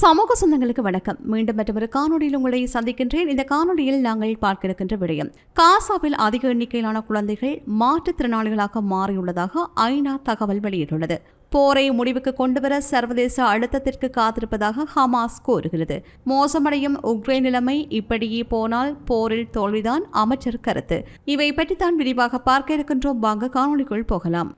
சமூக சொந்தங்களுக்கு வணக்கம். மீண்டும் மற்றொரு காணொலியில் உங்களை சந்திக்கின்றேன். இந்த காணொலியில் நாங்கள் பார்க்க இருக்கின்ற விடயம் காசாவில் அதிக எண்ணிக்கையிலான குழந்தைகள் மாற்றுத்திறனாளிகளாக மாறியுள்ளதாக ஐநா தகவல் வெளியிட்டுள்ளது. போரை முடிவுக்கு கொண்டுவர சர்வதேச அழுத்தத்திற்கு காத்திருப்பதாக ஹமாஸ் கூறுகிறது. மோசமடையும் உக்ரைன் நிலைமை இப்படியே போனால் போரில் தோல்விதான் அமைச்சர் கருத்து. இவை பற்றித்தான் விரிவாக பார்க்க இருக்கின்றோம். வாங்க காணொலிக்குள் போகலாம்.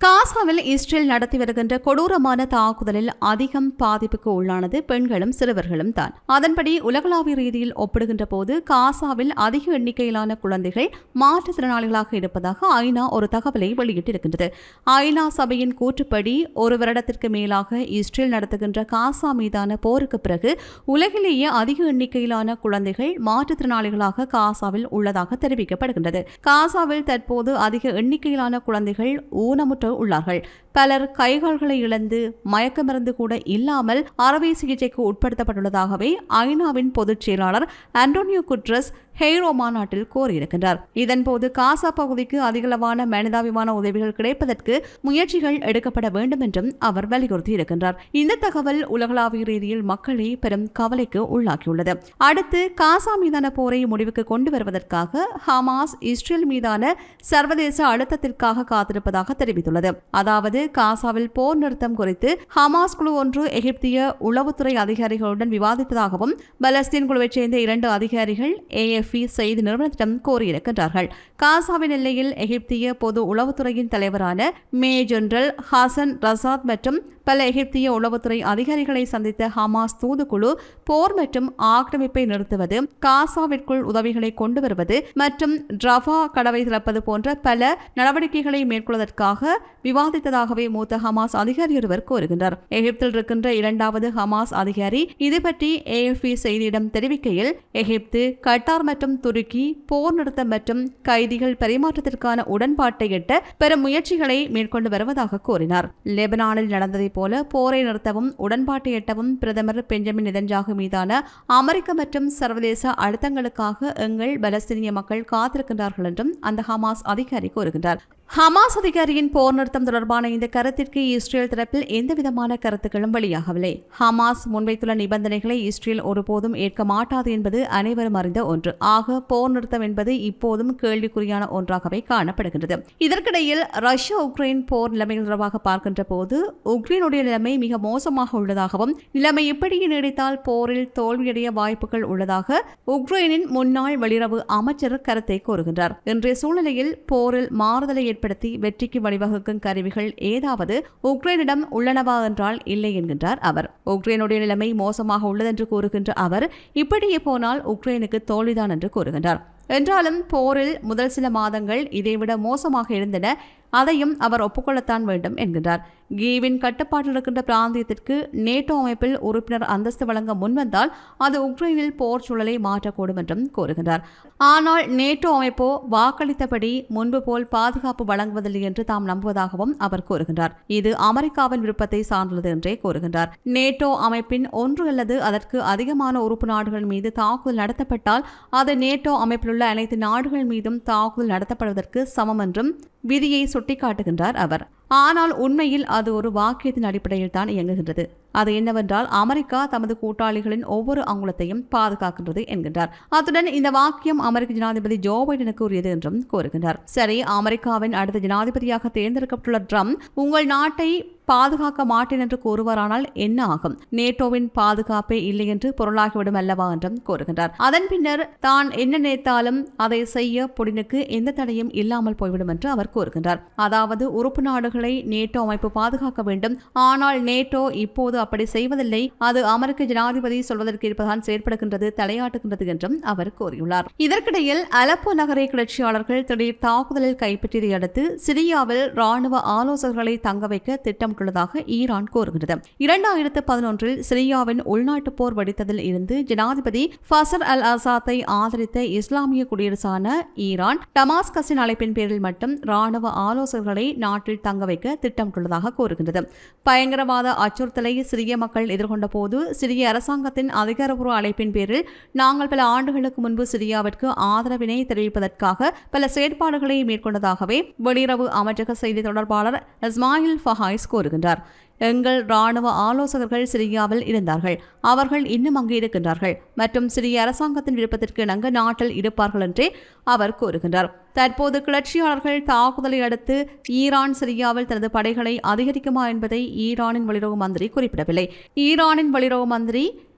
காசாவில் இஸ்ரேல் நடத்தி வருகின்ற கொடூரமான தாக்குதலில் அதிகம் பாதிப்புக்கு உள்ளானது பெண்களும் சிறுவர்களும் தான். அதன்படி உலகளாவிய ரீதியில் ஒப்பிடுகின்ற போது காசாவில் அதிக எண்ணிக்கையிலான குழந்தைகள் மாற்றுத்திறனாளிகளாக இருப்பதாக ஐநா ஒரு தகவலை வெளியிட்டிருக்கின்றது. ஐநா சபையின் கூற்றுப்படி ஒரு வருடத்திற்கு மேலாக இஸ்ரேல் நடத்துகின்ற காசா மீதான போருக்கு பிறகு உலகிலேயே அதிக எண்ணிக்கையிலான குழந்தைகள் மாற்றுத்திறனாளிகளாக காசாவில் உள்ளதாக தெரிவிக்கப்படுகின்றது. காசாவில் தற்போது அதிக எண்ணிக்கையிலான குழந்தைகள் ஊனமுற்ற உள்ளார்கள். பலர் கைகால்களை இழந்து மயக்க மருந்து கூட இல்லாமல் அறுவை சிகிச்சைக்கு உட்படுத்தப்பட்டுள்ளதாகவே ஐநாவின் பொதுச் செயலாளர் ஆண்டோனியோ குட்ரஸ் ஹெய்ரோ மாநாட்டில் கோரியிருக்கின்றார். இதன்போது காசா பகுதிக்கு அதிகளவான மனிதாபிமான உதவிகள் கிடைப்பதற்கு முயற்சிகள் எடுக்கப்பட வேண்டும் என்றும் அவர் வலியுறுத்தியிருக்கின்றார். இந்த தகவல் உலகளாவிய ரீதியில் மக்களை பெரும் கவலைக்கு உள்ளாக்கியுள்ளது. அடுத்து காசா மீதான போரை முடிவுக்கு கொண்டு வருவதற்காக ஹமாஸ் இஸ்ரேல் மீதான சர்வதேச அழுத்தத்திற்காக காத்திருப்பதாக தெரிவித்துள்ளது. அதாவது காசாவில் போர் நிறுத்தம் குறித்து ஹமாஸ் குழு ஒன்று எகிப்திய உளவுத்துறை அதிகாரிகளுடன் விவாதித்ததாகவும் பலஸ்தீன் குழுவைச் சேர்ந்த இரண்டு அதிகாரிகள் ஏஎஃப்பி செய்தி நிறுவனத்திடம் கோரியிருக்கின்றார்கள். காசாவின் எல்லையில் எகிப்திய பொது உளவுத்துறையின் தலைவரான மே ஜெனரல் ஹாசன் ரசாத் மற்றும் பல எகிப்திய உளவுத்துறை அதிகாரிகளை சந்தித்த ஹமாஸ் தூதுக்குழு போர் மற்றும் ஆக்கிரமிப்பை நிறுத்துவது காசாவிற்குள் உதவிகளை கொண்டு வருவது மற்றும் ரஃபா கடவை திறப்பது போன்ற பல நடவடிக்கைகளை மேற்கொள்வதற்காக விவாதித்ததாகவே மூத்த ஹமாஸ் அதிகாரி ஒருவர் கூறுகின்றார். எகிப்தில் இருக்கின்ற இரண்டாவது ஹமாஸ் அதிகாரி இது பற்றி ஏஎஃப்பி செய்தியிடம் தெரிவிக்கையில் எகிப்து கட்டார் மற்றும் துருக்கி போர் நிறுத்தம் மற்றும் கைதிகள் பரிமாற்றத்திற்கான உடன்பாட்டை எட்ட பெரும் முயற்சிகளை மேற்கொண்டு வருவதாக கூறினார். லெபனானில் நடந்ததை போல போரை நிறுத்தவும் உடன்பாட்டை எட்டவும் பிரதமர் பெஞ்சமின் நிதன்ஜாகு மீதான அமெரிக்க மற்றும் சர்வதேச அழுத்தங்களுக்காக எங்கள் பலஸ்தீனிய மக்கள் காத்திருக்கின்றார்கள் என்றும் அந்த ஹமாஸ் அதிகாரி கூறுகின்றார். ஹமாஸ் அதிகாரியின் போர் நிறுத்தம் தொடர்பான இந்த கருத்திற்கு இஸ்ரேல் தரப்பில் எந்தவிதமான கருத்துக்களும் வெளியாகவில்லை. ஹமாஸ் முன்வைத்துள்ள நிபந்தனைகளை இஸ்ரேல் ஒருபோதும் ஏற்க மாட்டாது என்பது அனைவரும் அறிந்த ஒன்று. ஆக போர் நிறுத்தம் என்பது இப்போதும் கேள்விக்குறியான ஒன்றாகவே காணப்படுகின்றது. இதற்கிடையில் ரஷ்யா உக்ரைன் போர் நிலைமை தொடர்பாக பார்க்கின்ற போது உக்ரைனுடைய நிலைமை மிக மோசமாக உள்ளதாகவும் நிலைமை இப்படியே நீடித்தால் போரில் தோல்வியடைய வாய்ப்புகள் உள்ளதாக உக்ரைனின் முன்னாள் வெளியுறவு அமைச்சர் கருத்தை கூறுகின்றார். இன்றைய சூழ்நிலையில் போரில் மாறுதலை ஏற்படுத்தி வெற்றிக்கு வழிவகுக்கும் கருவிகள் ஏதாவது உக்ரைனிடம் உள்ளனவா என்றால் இல்லை என்கின்றார் அவர். உக்ரைனுடைய நிலைமை மோசமாக உள்ளதென்று கூறுகின்ற அவர் இப்படியே போனால் உக்ரைனுக்கு தோல்விதான் என்று கூறுகின்றார். என்றாலும் போரில் முதல் சில மாதங்கள் இதைவிட மோசமாக இருந்தன. அதையும் அவர் ஒப்புக்கொள்ளத்தான் வேண்டும் என்கின்றார் கீவின் கட்டுப்பாட்டில் இருக்கின்ற பிராந்தியத்திற்கு நேட்டோ அமைப்பில் உறுப்பினர் அந்தஸ்து வழங்க முன்வந்தால் அது உக்ரைனில் போர் சூழலை மாற்றக்கூடும் என்றும் கூறுகின்றார். ஆனால் நேட்டோ அமைப்போ வாக்களித்தபடி முன்பு போல் பாதுகாப்பு வழங்குவதில்லை என்று தாம் நம்புவதாகவும் அவர் கூறுகின்றார். இது அமெரிக்காவின் விருப்பத்தை சார்ந்துள்ளது என்றே கூறுகின்றார். நேட்டோ அமைப்பின் ஒன்று அல்லது அதற்கு அதிகமான உறுப்பு நாடுகள் மீது தாக்குதல் நடத்தப்பட்டால் அது நேட்டோ அமைப்பிலுள்ள அனைத்து நாடுகள் மீதும் தாக்குதல் நடத்தப்படுவதற்கு சமம் என்றும் விதியை சுட்டிக்காட்டுகின்றார் அவர். ஆனால் உண்மையில் அது ஒரு வாக்கியத்தின் அடிப்படையில் தான் இயங்குகின்றது. அது என்னவென்றால் அமெரிக்கா தமது கூட்டாளிகளின் ஒவ்வொரு அங்குலத்தையும் பாதுகாக்கின்றது என்கின்றார். அத்துடன் இந்த வாக்கியம் அமெரிக்க ஜனாதிபதி ஜோ பைடனுக்கு உரியது என்றும் கூறுகின்றார். சரி அமெரிக்காவின் அடுத்த ஜனாதிபதியாக தேர்ந்தெடுக்கப்பட்டுள்ள ட்ரம்ப் உங்கள் நாட்டை பாதுகாக்க மாட்டேன் என்று கூறுவாரானால் என்ன ஆகும்? நேட்டோவின் பாதுகாப்பே இல்லை என்று பொருளாகிவிடும் அல்லவா என்றும் கூறுகின்றார். அதன் பின்னர் தான் என்ன நினைத்தாலும் அதை செய்ய புடினுக்கு எந்த தடையும் இல்லாமல் போய்விடும் என்று அவர் கூறுகின்றார். அதாவது உறுப்பு நாடுகளை நேட்டோ அமைப்பு பாதுகாக்க வேண்டும். ஆனால் நேட்டோ இப்போது அப்படி செய்வதில்லை. அது அமெரிக்க ஜனாதிபதி சொல்வதற்கு இருப்பதான் செயற்படுகின்றது தலையாட்டுகின்றது என்றும் அவர் கூறியுள்ளார். இதற்கிடையில் அலப்போ நகரை கிளர்ச்சியாளர்கள் திடீர் தாக்குதலில் கைப்பற்றியதை அடுத்து சிரியாவில் ராணுவ ஆலோசகர்களை தங்க வைக்க திட்டமிட்டுள்ளதாக ஈரான் கூறுகிறது. இரண்டாயிரத்து பதினொன்றில் சிரியாவின் உள்நாட்டு போர் வெடித்ததில் இருந்து ஜனாதிபதி ஃபசர் அல் அசாத்தை ஆதரித்த இஸ்லாமிய குடியரசான ஈரான் டமாஸ்கஸின் அழைப்பின் பேரில் மட்டும் ராணுவ ஆலோசகர்களை நாட்டில் தங்க வைக்க திட்டமிட்டுள்ளதாக கூறுகின்றது. பயங்கரவாத அச்சுறுத்தலை சிரிய மக்கள் எதிர்கொண்ட போது சிரிய அரசாங்கத்தின் அதிகாரப்பூர்வ அழைப்பின் பேரில் நாங்கள் பல ஆண்டுகளுக்கு முன்பு சிரியாவிற்கு ஆதரவினை தெரிவிப்பதற்காக பல செயற்பாடுகளை மேற்கொண்டதாகவே வெளியுறவு அமைச்சக செய்தி தொடர்பாளர் இஸ்மாயில் ஃபஹாய்ஸ் கூறுகின்றார். எங்கள் ராணுவ ஆலோசகர்கள் சிரியாவில் இருந்தார்கள். அவர்கள் இன்னும் அங்கு இருக்கின்றார்கள். மற்றும் சிரிய அரசாங்கத்தின் விருப்பத்திற்கு இணங்க நாட்டில் இருப்பார்கள் என்றே அவர் கூறுகின்றார். தற்போது கிளர்ச்சியாளர்கள் தாக்குதலை அடுத்து ஈரான் சிரியாவில் தனது படைகளை அதிகரிக்குமா என்பதை ஈரானின் வெளியுறவு மந்திரி குறிப்பிடவில்லை. ஈரானின் வெளியுறவு மந்திரி